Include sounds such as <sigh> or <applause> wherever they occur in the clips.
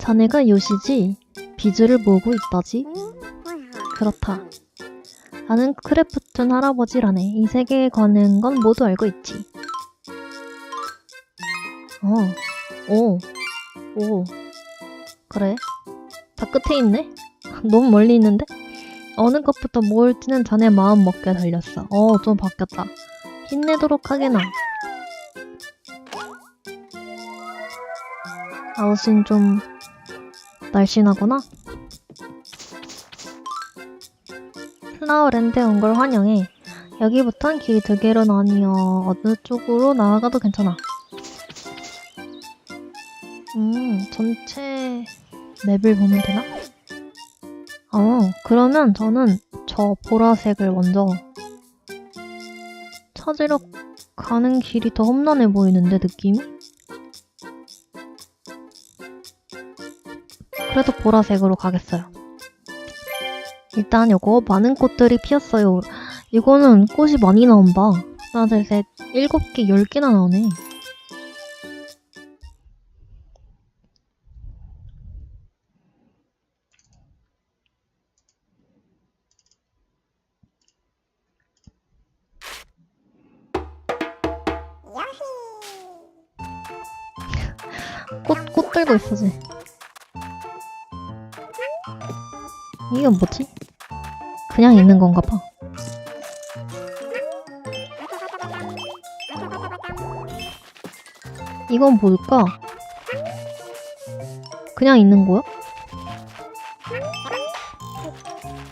자네가 요시지? 비즈를 모으고 있다지? 그렇다. 나는 크래프튼 할아버지라네. 이 세계에 관한 건 모두 알고 있지. 어, 오, 오. 그래. 다 끝에 있네? <laughs> 너무 멀리 있는데? 어느 것부터 모을지는 자네 마음 먹게 달렸어. 어, 좀 바뀌었다. 힘내도록 하게나. 아웃은 좀 날씬하구나. 플라워랜드에 온 걸 환영해. 여기부턴 길이 두 개로 나뉘어 어느 쪽으로 나아가도 괜찮아. 음, 전체 맵을 보면 되나? 어, 그러면 저는 저 보라색을 먼저 찾으러 가는 길이 더 험난해 보이는데, 느낌이? 그래도 보라색으로 가겠어요. 일단 요거 많은 꽃들이 피었어요. 이거는 꽃이 많이 나온다. 하나, 둘, 셋, 일곱 개, 열 개나 나오네. 꽃, 꽃 들고 있어지. 이건 뭐지? 그냥 있는 건가 봐. 이건 뭘까? 그냥 있는 거야?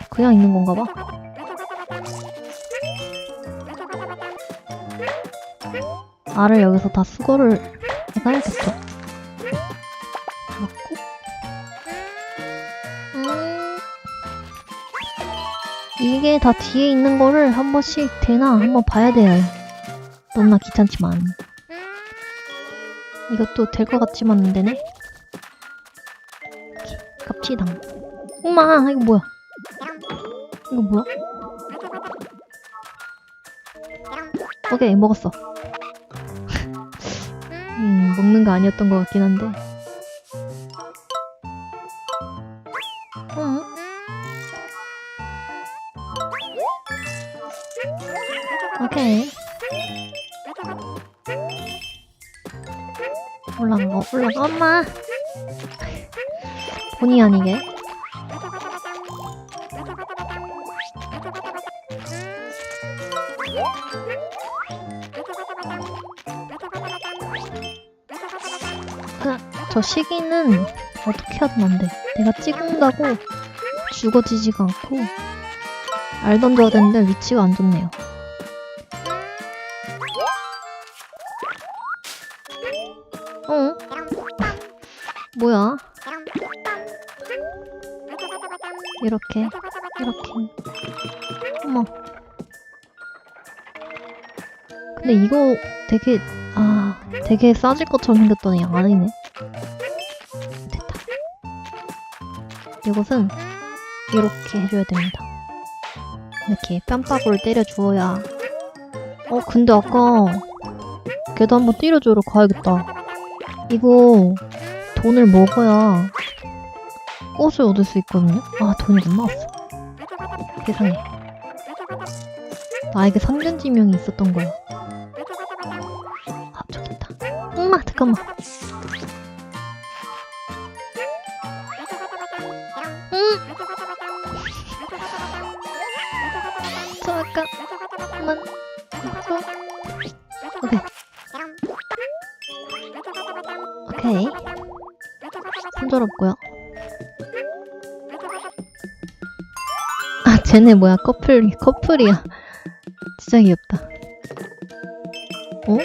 그냥 있는 건가 봐. 알을 여기서 다 수거를 해가야겠죠. 이게 다 뒤에 있는 거를 한 번씩 되나 한번 봐야 돼요. 너무나 귀찮지만. 이것도 될 것 같지만 안 되네. 갑시다. 엄마, 이거 뭐야? 이거 뭐야? 오케이, 먹었어. <laughs> 음, 먹는 거 아니었던 것 같긴 한데. 올라가, 엄마! 본의 아니게. 아, 저 시기는 어떻게 하든 안 돼. 내가 찍은다고 죽어지지가 않고 알 던져야 되는데 위치가 안 좋네요. 이렇게 이렇게. 어머. 근데 이거 되게 아 되게 싸질 것처럼 생겼더니 아니네. 됐다. 이것은 이렇게 해줘야 됩니다. 이렇게 뺨밥으로 때려 주어야. 어 근데 아까 걔도 한번 때려주러 가야겠다. 이거 돈을 먹어야 꽃을 얻을 수 있거든요? 아 돈이 안 나왔어. 세상에. 나에게 상견지명이 있었던 거야. 아 있다. 엄마 잠깐만. 응 잠깐만 오케이. 오케이 순조롭고요. 아 쟤네 뭐야? 커플 커플이야. 진짜 귀엽다. 오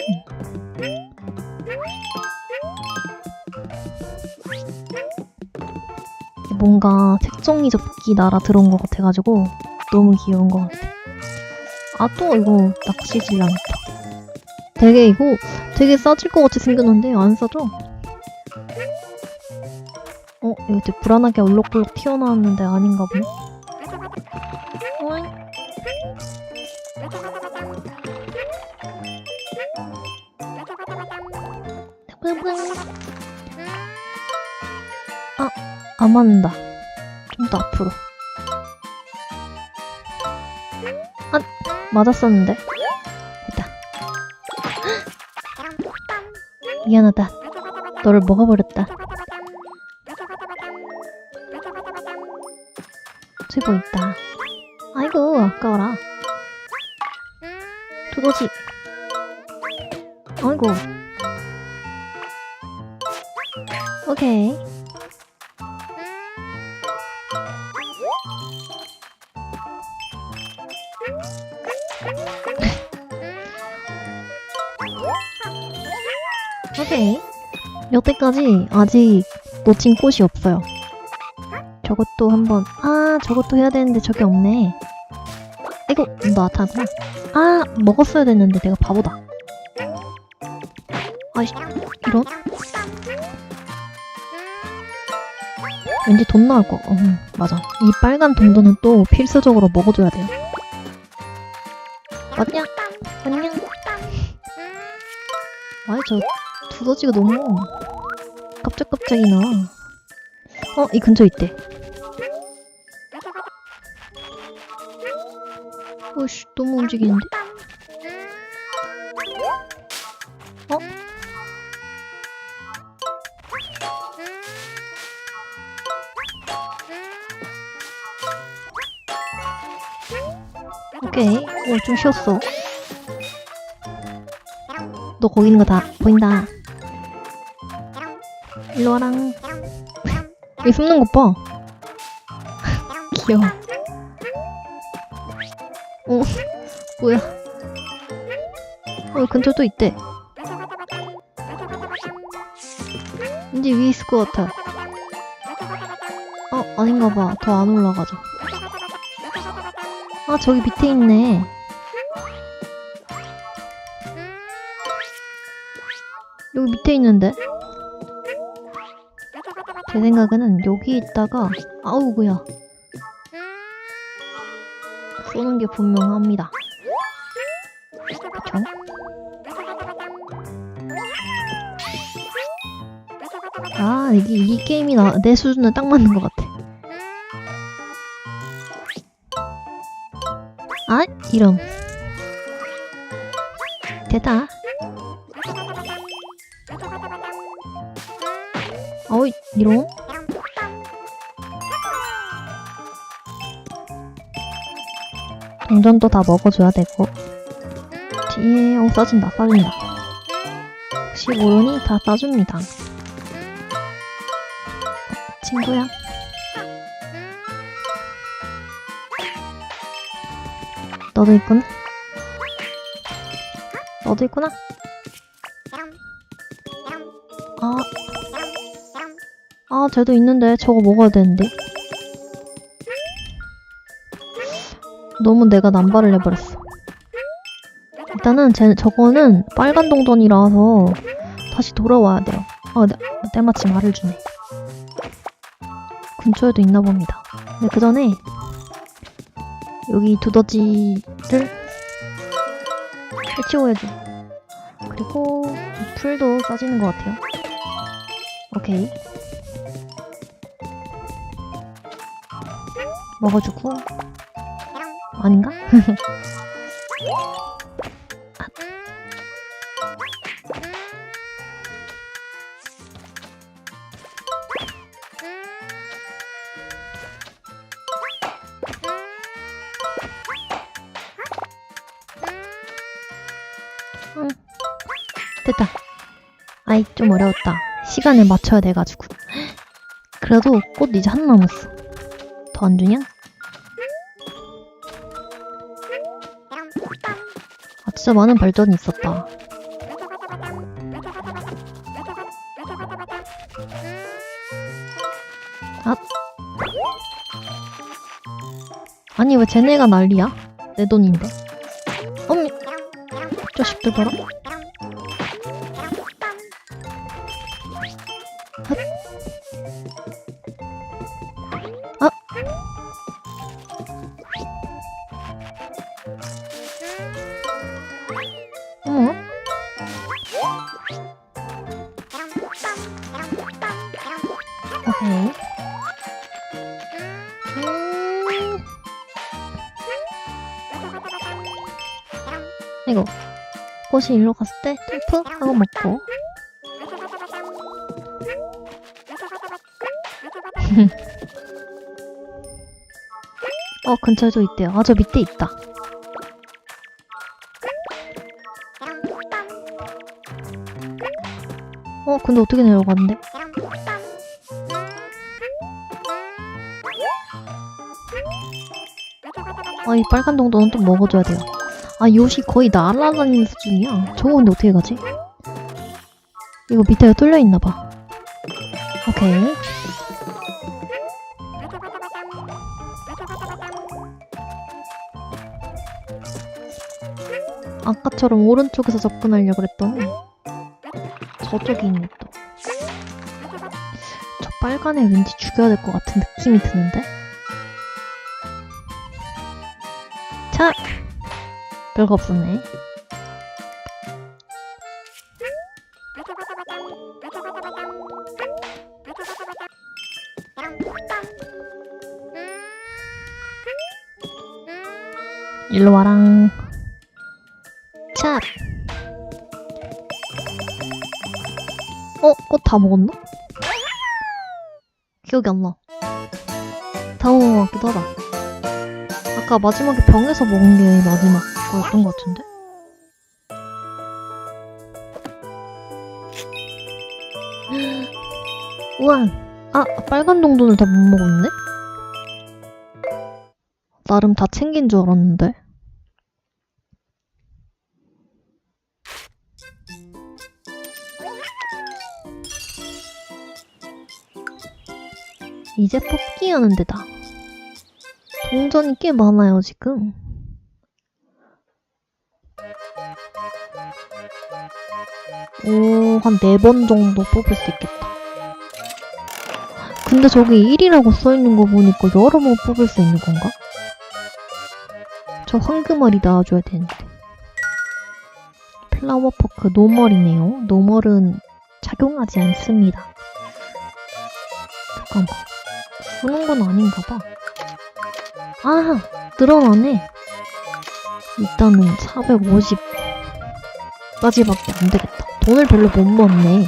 뭔가 색종이 접기 나라 들어온 것 같아가지고 너무 귀여운 것 같아. 아 또 이거 낚시질 않다. 되게 이거 되게 싸질 것 같이 생겼는데 안어 되게 불안하게 울럭불럭 튀어나왔는데 아닌가 보네. 아, 안 맞는다. 좀 더 앞으로. 아, 맞았었는데. 됐다. 미안하다. 너를 먹어버렸다. 있다. 아이고, 아까워라. 두더지. 아이고. 오케이. 오케이. 여태까지 아직 놓친 꽃이 없어요. 저것도 한번, 아, 저것도 해야 되는데 저게 없네. 이거, 나타구나. 아, 먹었어야 됐는데 내가 바보다. 아이씨, 이런? 왠지 돈 나올 거. 어, 음, 맞아. 이 빨간 동전은 또 필수적으로 먹어줘야 돼요. 맞냐? 안녕. 아이, 저 두더지가 너무 깜짝깜짝이 나. 어, 이 근처에 있대. 오씨, 너무 움직이는데? 어? 오케이. 오, 좀 쉬었어. 너 거기 있는 거 다 보인다. 일로 와랑. 여기 <laughs> 숨는 것 봐. <laughs> 귀여워. 뭐야. 어, 근처 또 있대. 왠지 위에 있을 것 같아. 어, 아닌가 봐. 더 안 올라가죠. 아, 저기 밑에 있네. 여기 밑에 있는데? 제 생각에는 여기 있다가, 아우, 뭐야. 쏘는 게 분명합니다. 아, 이게, 이 게임이 나, 내 수준에 딱 맞는 것 같아. 아, 이런. 됐다. 어이, 이런. 동전도 다 먹어줘야 되고. 뒤에, 어, 싸준다, 싸준다. 혹시 모르니 다 싸줍니다. 친구야. 너도 있구나. 너도 있구나. 아, 아, 쟤도 있는데 저거 먹어야 되는데. 너무 내가 남발을 해버렸어. 일단은 쟤 저거는 빨간 동전이라서 다시 돌아와야 돼요. 아, 내, 때마침 말을 주네. 근처에도 있나 봅니다. 근데 그 전에 여기 두더지를 해치워야죠. 그리고 이 풀도 싸지는 것 같아요. 오케이. 먹어주고 아닌가? <laughs> 됐다. 아이, 좀 어려웠다. 시간을 맞춰야 돼가지고. 그래도 꽃 이제 하나 남았어. 더 안 주냐? 아, 진짜 많은 발전이 있었다. 아. 아니, 왜 쟤네가 난리야? 내 돈인데. 어미, 자식들 봐라. 이거. 꽃이 일로 갔을 때 점프 하고 먹고. <laughs> 어 근처에도 있대요. 아 저 밑에 있다. 어 근데 어떻게 내려가는데? 아이 빨간 동도는 또 먹어줘야 돼요 아 요시 거의 날아다니는 수준이야 저거 근데 어떻게 가지? 이거 밑에가 뚫려있나봐 오케이 아까처럼 오른쪽에서 접근하려고 그랬더니 저쪽에 있네 또. 저 빨간 애 왠지 죽여야 될 것 같은 느낌이 드는데? 자! 별거 없었네. 일로 와랑. 차! 어? 꽃 다 먹었나? 기억이 안 나. 다 먹은 것 같기도 하다. 아까 마지막에 병에서 먹은 게 마지막 거였던 것 같은데? <gasps> 우와! 아, 빨간 동돈을 다 못 먹었네? 나름 다 챙긴 줄 알았는데. 이제 뽑기 하는 데다. 동전이 꽤 많아요, 지금. 오, 한 네 번 정도 뽑을 수 있겠다. 근데 저기 1이라고 써있는 거 보니까 여러 번 뽑을 수 있는 건가? 저 황금알이 나와줘야 되는데. 플라워포크 노멀이네요. 노멀은 작용하지 않습니다. 잠깐만. 그런 건 아닌가 봐. 아, 늘어나네. 일단은 450까지밖에 안 되겠다. 돈을 별로 못 모았네.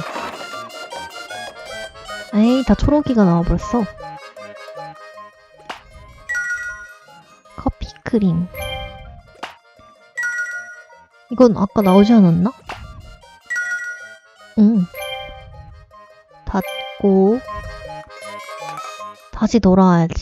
에이, 다 초록이가 나와 벌써. 커피 크림. 이건 아까 나오지 않았나? 응. 닫고 다시 돌아와야지.